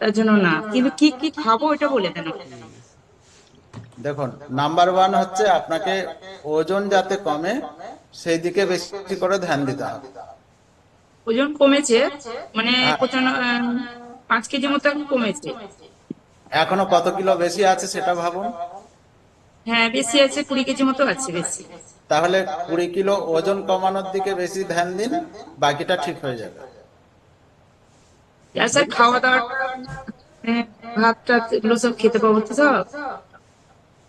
তার জন্য না। কিন্তু কি কি খাব এটা বলে দেন দেখুন নাম্বার ওয়ান হচ্ছে আপনাকে ওজন যাতে কমে সেই দিকে বেশি করে ধ্যান দিতে হবে। ওজন কমেছে মানে পাঁচ কেজি মতো এখন কমেছে। এখনও কত কিলো বেশি আছে সেটা ভাবুন। হ্যাঁ বেশি আছে কুড়ি কেজি মতো আছে বেশি। তাহলে কুড়ি কিলো ওজন কমানোর দিকে বেশি ধ্যান দিন বাকিটা ঠিক হয়ে যাবে। স্যার খাওয়া দাওয়া মানে ভাত এগুলো সব খেতে পাবো তো সব?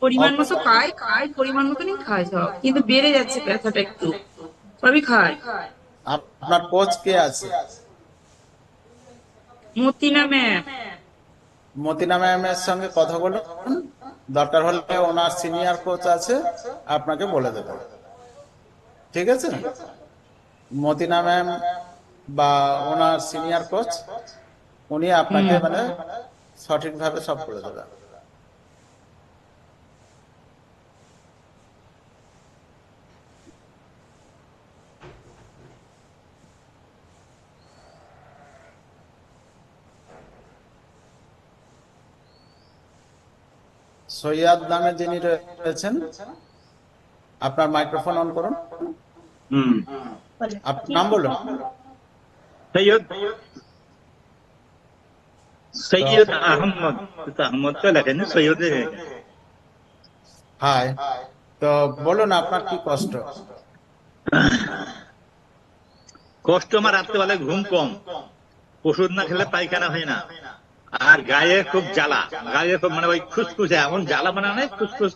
পরিমাণ মতো খাই খাই পরিমাণ মতনই খাই সব। কিন্তু বেড়ে যাচ্ছে ব্যথাটা একটু। সবই খাই। আপনার কোচ কে আছে? মতিনা ম্যাম। মতিনা ম্যামের সঙ্গে কথা বলুন। দরকার হলে ওনার সিনিয়র কোচ আছে আপনাকে বলে দেবে ঠিক আছে? মতিনা ম্যাম বা ওনার সিনিয়র কোচ উনি আপনাকে মানে সঠিকভাবে সব করে দেবে সৈয়াদ নামে যিনি রয়েছেন আপনার মাইক্রোফোন অন করুন। হুম। আপনার নাম বলুন। সৈয়দ। সৈয়দ আহমদ আহমদ তো লেখেন সৈয়দ হাই তো বলুন আপনার কি কষ্ট? কষ্ট আমার রাত্রেবেলায় ঘুম কম। ওষুধ না খেলে পায়খানা হয় না। আর গায়ে খুব জ্বালা। গায়ে খুব মানে ওই খুসখুসে এমন জ্বালা মানে নাই খুসখুস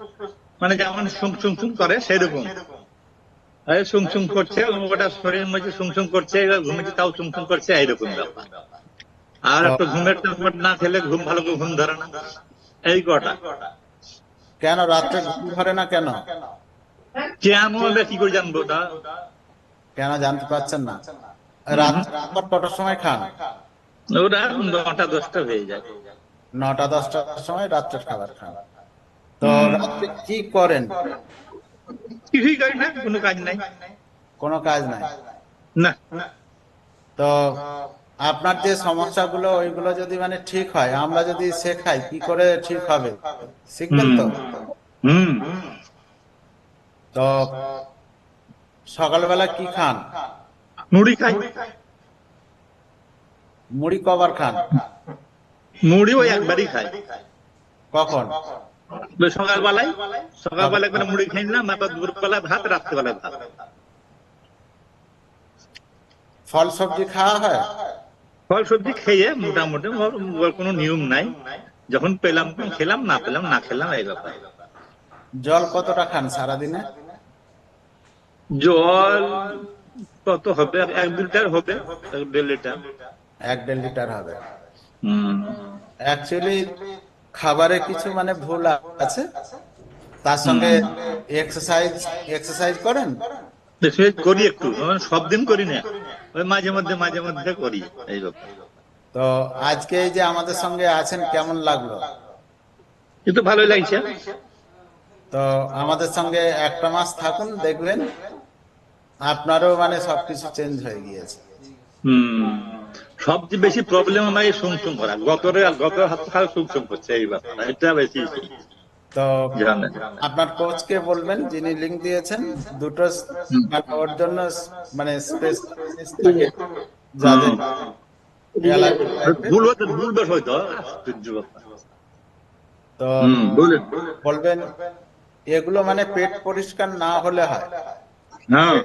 মানে যেমন সুং সুং সুং করে সেরকম। এই সুং সুং করছে ওটা শরীরের মধ্যে সুং সুং করছে ঘুমেছে তাও সুং সুং করছে এইরকম ব্যাপার। আর একটু ঘুমের ট্যাবলেট না খেলে ঘুম ভালো করে ঘুম ধরে না। এই কটা। কেন? রাত্রে ঘুম ধরে না কেন? কেমন হবে কি করে জানব ওটা? কেন জানতে পারছেন না? রাত কটার সময় খান? ওটা নটা দশটা হয়ে যায়। নটা দশটার সময় রাত্রের খাবার খান। তো রাত্রে কি করেন? কিছুই করি না কোনো কাজ নাই। কোনো কাজ নাই? না। তো আপনার যে সমস্যাগুলো ওইগুলো যদি মানে ঠিক হয় আমরা যদি শেখাই কি করে ঠিক হবে? শিখবেন তো? তো সকালবেলা কি খান? মুড়ি খাই। মুড়ি কবার খান? মুড়ি ওই একবারই খাই। কখন? সকালবেলায়। মুড়ি খাই না মাথা দুপুরবেলায় ভাত রাত্রেবেলায় ভাত। ফল সবজি খাওয়া হয়? ফল সবজি খেয়ে মোটামুটি কোনো নিয়ম নাই। যখন পেলাম খেলাম না পেলাম না খেলাম এই ব্যাপার। জল কতটা খান সারাদিনে? জল কত হবে? এক দু লিটার হবে এক দেড় লিটার। এক দেড় লিটার হবে। হুম। অ্যাকচুয়ালি খাবারে কিছু মানে ভুল আছে। তার সঙ্গে এক্সারসাইজ এক্সারসাইজ করেন? করি একটু সব দিন করি না। ওই মাঝে মধ্যে মাঝে মধ্যে করি এই ব্যাপার তো আজকে এই যে আমাদের সঙ্গে আছেন কেমন লাগল? কিন্তু ভালোই লাগছে। তো আমাদের সঙ্গে একটা মাস থাকুন দেখবেন আপনারও মানে সবকিছু চেঞ্জ হয়ে গিয়েছে। হুম সবচেয়ে বেশি প্রবলেম আমার এই সুমসুম করা। গতরে গত হাত খাল সুমসুম করছে এই ব্যাপার এটা বেশি তো আপনার কোচকে বলবেন যিনি দিয়েছেন দুটো ওর জন্য মানে স্পেস থাকে। যাদের ভুল হতে ভুল বেশ হয়তো তো বলবেন এগুলো মানে পেট পরিষ্কার না হলে হয়। হ্যাঁ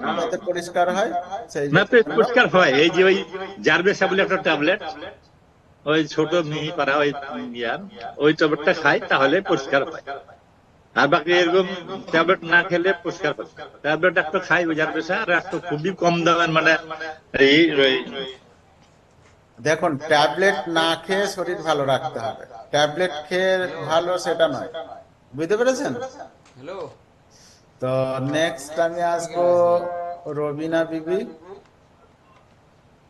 পরিষ্কার হয় পেট পরিষ্কার হয়। এই যে ওই জারবেসা বলে একটা ট্যাবলেট ওই ছোট মিহি পারা ওই ইয়ার ওই ট্যাবলেটটা খাই তাহলে পরিষ্কার হয় আর বাকি এরকম ট্যাবলেট না খেলে পরিষ্কার হয় ট্যাবলেট একটা খাই ওই জারবেসা আর একটা খুবই কম দামের মানে এই ওই- দেখুন ট্যাবলেট না খেয়ে শরীর ভালো রাখতে হবে। ট্যাবলেট খেয়ে ভালো সেটা নয়। বুঝতে পেরেছেন? হ্যালো। তো নেক্সট আমি আসব রবিনা বিবি।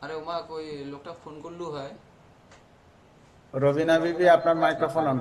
আরে ওমা কই লোকটা ফোন করলু হয়। রবিনা বিবি আপনার মাইক্রোফোন অন